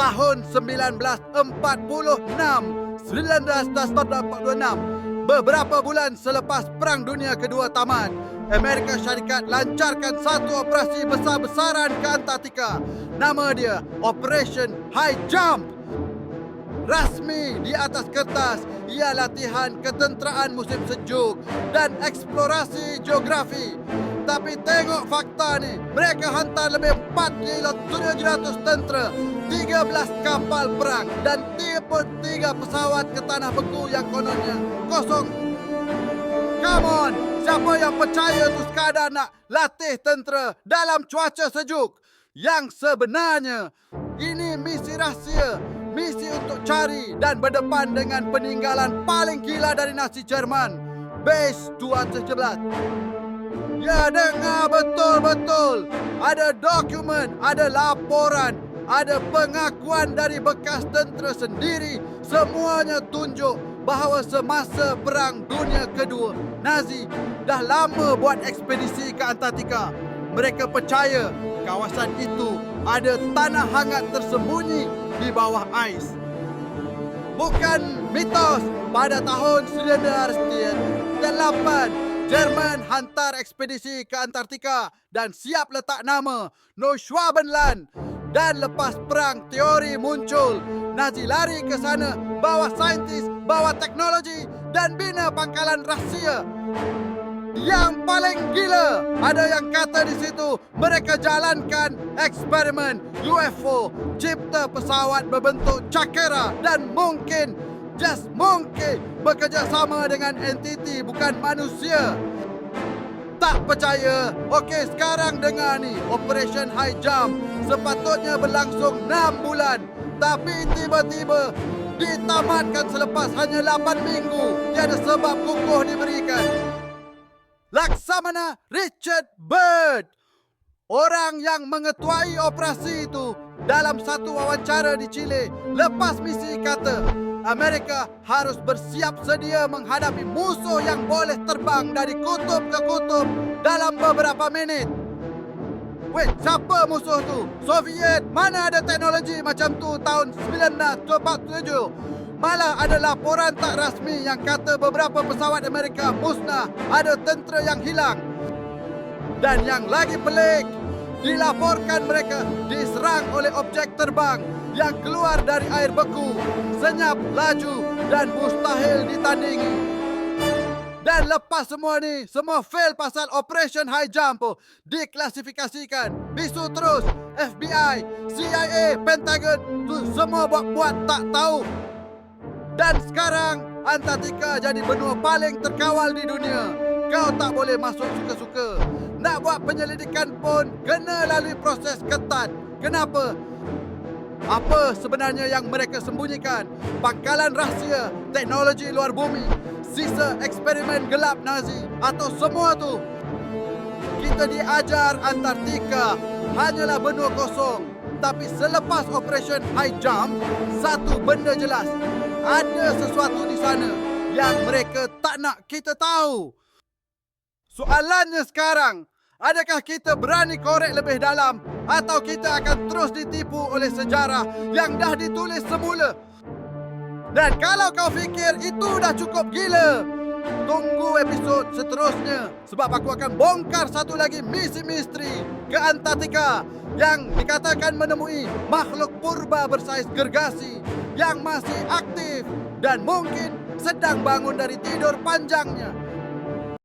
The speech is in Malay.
tahun 1946, 1946, beberapa bulan selepas Perang Dunia Kedua tamat, Amerika Syarikat lancarkan satu operasi besar-besaran ke Antartika. Nama dia Operation High Jump. Rasmi di atas kertas, ia latihan ketenteraan musim sejuk dan eksplorasi geografi. Tapi tengok fakta ni, mereka hantar lebih 4,700 tentera, 13 kapal perang dan 33 pesawat ke tanah beku yang kononnya kosong. Come on, siapa yang percaya tu sekadar nak latih tentera dalam cuaca sejuk? Yang sebenarnya, ini misi rahsia misi untuk cari dan berdepan dengan peninggalan paling gila dari Nazi Jerman, Base 217. Ya, dengar betul-betul. Ada dokumen, ada laporan, ada pengakuan dari bekas tentera sendiri. Semuanya tunjuk bahawa semasa Perang Dunia Kedua, Nazi dah lama buat ekspedisi ke Antartika. Mereka percaya kawasan itu ada tanah hangat tersembunyi di bawah ais. Bukan mitos pada tahun 1908 Jerman hantar ekspedisi ke Antartika dan siap letak nama Neuschwabenland dan lepas perang teori muncul. Nazi lari ke sana bawa saintis, bawa teknologi dan bina pangkalan rahsia. Yang paling gila, ada yang kata di situ mereka jalankan eksperimen UFO, cipta pesawat berbentuk cakera dan mungkin, just mungkin bekerjasama dengan entiti bukan manusia. Tak percaya? Okey, sekarang dengar ni. Operation High Jump sepatutnya berlangsung 6 bulan. Tapi tiba-tiba ditamatkan selepas hanya 8 minggu. Tiada sebab kukuh diberikan. Laksamana Richard Bird. Orang yang mengetuai operasi itu dalam satu wawancara di Chile lepas misi kata Amerika harus bersiap sedia menghadapi musuh yang boleh terbang dari kutub ke kutub dalam beberapa minit. Wait, siapa musuh tu? Soviet, mana ada teknologi macam tu tahun 1947? Malah ada laporan tak rasmi yang kata beberapa pesawat Amerika musnah, ada tentera yang hilang. Dan yang lagi pelik, dilaporkan mereka diserang oleh objek terbang yang keluar dari air beku, senyap, laju dan mustahil ditandingi. Dan lepas semua ni, semua fail pasal Operation High Jump diklasifikasikan. Bisu terus, FBI, CIA, Pentagon, tu semua buat-buat tak tahu dan sekarang Antartika jadi benua paling terkawal di dunia. Kau tak boleh masuk suka-suka. Nak buat penyelidikan pun kena lalui proses ketat. Kenapa? Apa sebenarnya yang mereka sembunyikan? Pangkalan rahsia, teknologi luar bumi, sisa eksperimen gelap Nazi atau semua tu? Kita diajar Antartika hanyalah benua kosong. Tapi selepas Operation High Jump, satu benda jelas. Ada sesuatu di sana yang mereka tak nak kita tahu. Soalannya sekarang, adakah kita berani korek lebih dalam atau kita akan terus ditipu oleh sejarah yang dah ditulis semula? Dan kalau kau fikir itu dah cukup gila, tunggu episod seterusnya sebab aku akan bongkar satu lagi misi misteri ke Antartika yang dikatakan menemui makhluk purba bersaiz gergasi yang masih aktif dan mungkin sedang bangun dari tidur panjangnya